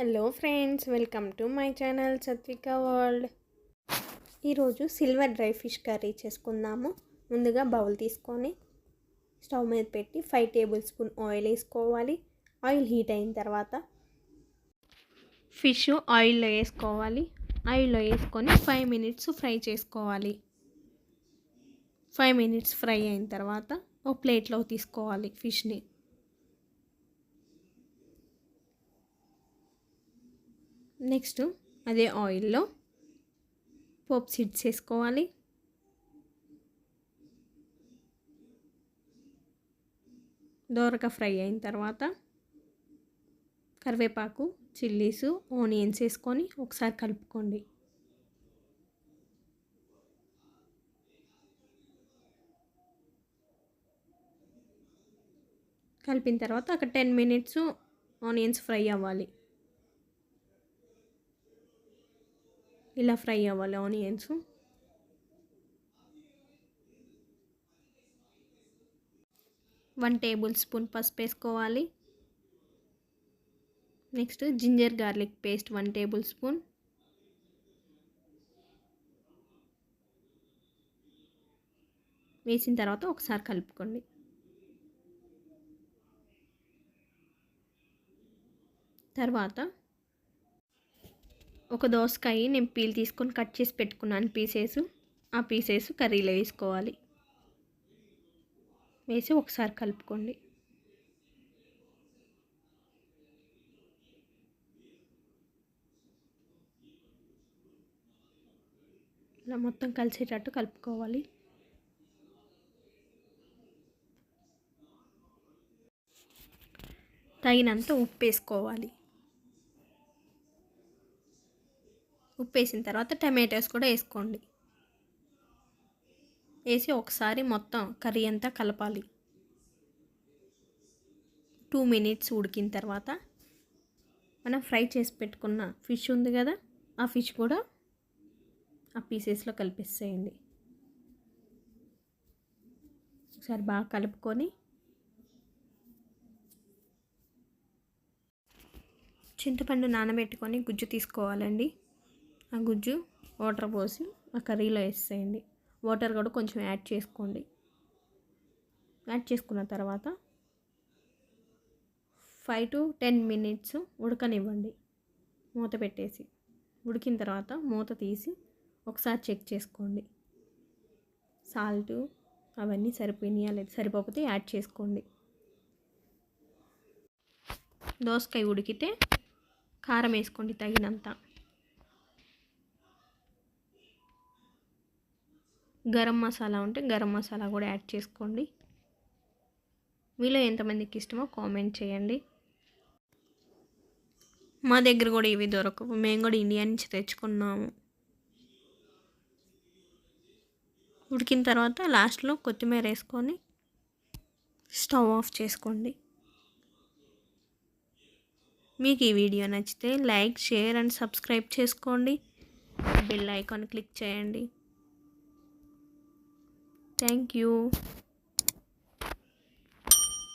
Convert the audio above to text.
Hello friends welcome to my channel Satvika world. ఈరోజు silver dry fish curry చేసుకుందాము. ముందుగా bowl తీసుకొని stove మీద పెట్టి ఫైవ్ టేబుల్ స్పూన్ ఆయిల్ వేసుకోవాలి. ఆయిల్ హీట్ అయిన తర్వాత ఫిష్ ఆయిల్లో వేసుకోవాలి. ఆయిల్లో వేసుకొని ఫైవ్ మినిట్స్ ఫ్రై చేసుకోవాలి. ఫైవ్ మినిట్స్ ఫ్రై అయిన తర్వాత ఒక ప్లేట్లో తీసుకోవాలి ఫిష్ని. నెక్స్ట్ అదే ఆయిల్లో పోప్ సీడ్స్ వేసుకోవాలి. దోరగా ఫ్రై అయిన తర్వాత కరివేపాకు చిల్లీస్ ఆనియన్స్ వేసుకొని ఒకసారి కలుపుకోండి. కలిపిన తర్వాత ఒక టెన్ మినిట్స్ ఆనియన్స్ ఫ్రై అవ్వాలి. ఇలా ఫ్రై అవ్వాలి ఆనియన్స్. వన్ టేబుల్ స్పూన్ పసుపు వేసుకోవాలి. Next ginger garlic paste one tablespoon. వేసిన తర్వాత ఒకసారి కలుపుకోండి. తర్వాత ఒక దోసకాయ నేను పీల్ తీసుకొని కట్ చేసి పెట్టుకున్నాను పీసెస్. ఆ పీసెస్ కర్రీలో వేసుకోవాలి. వేసి ఒకసారి కలుపుకోండి. ఇలా మొత్తం కలిసేటట్టు కలుపుకోవాలి. తగినంత ఉప్పు వేసుకోవాలి. ఉప్పు వేసిన తర్వాత టమాటోస్ కూడా వేసుకోండి. వేసి ఒకసారి మొత్తం కర్రీ అంతా కలపాలి. టూ మినిట్స్ ఉడికిన తర్వాత మనం ఫ్రై చేసి పెట్టుకున్న ఫిష్ ఉంది కదా ఆ ఫిష్ కూడా ఆ పీసెస్లో కలిపేసేయండి. ఒకసారి బాగా కలుపుకొని చింతపండు నానబెట్టుకొని గుజ్జు తీసుకోవాలండి. ఆ గుజ్జు వాటర్ పోసి ఆ కర్రీలో వేసేయండి. వాటర్ కూడా కొంచెం యాడ్ చేసుకోండి. యాడ్ చేసుకున్న తర్వాత ఫైవ్ టు టెన్ మినిట్స్ ఉడకనివ్వండి. మూత పెట్టేసి ఉడికిన తర్వాత మూత తీసి ఒకసారి చెక్ చేసుకోండి. సాల్ట్ అవన్నీ సరిపోయినాయా లేదు సరిపోతే యాడ్ చేసుకోండి. దోసకాయ ఉడికితే కారం వేసుకోండి తగినంత. గరం మసాలా ఉంటే గరం మసాలా కూడా యాడ్ చేసుకోండి. మీలో ఎంతమందికి ఇష్టమో కామెంట్ చేయండి. మా దగ్గర కూడా ఇవి దొరకవు. మేము కూడా ఇండియా నుంచి తెచ్చుకున్నాము. ఉడికిన తర్వాత లాస్ట్లో కొత్తిమీర వేసుకొని స్టవ్ ఆఫ్ చేసుకోండి. మీకు ఈ వీడియో నచ్చితే లైక్ షేర్ అండ్ సబ్స్క్రైబ్ చేసుకోండి. బెల్ ఐకాన్ క్లిక్ చేయండి. Thank you.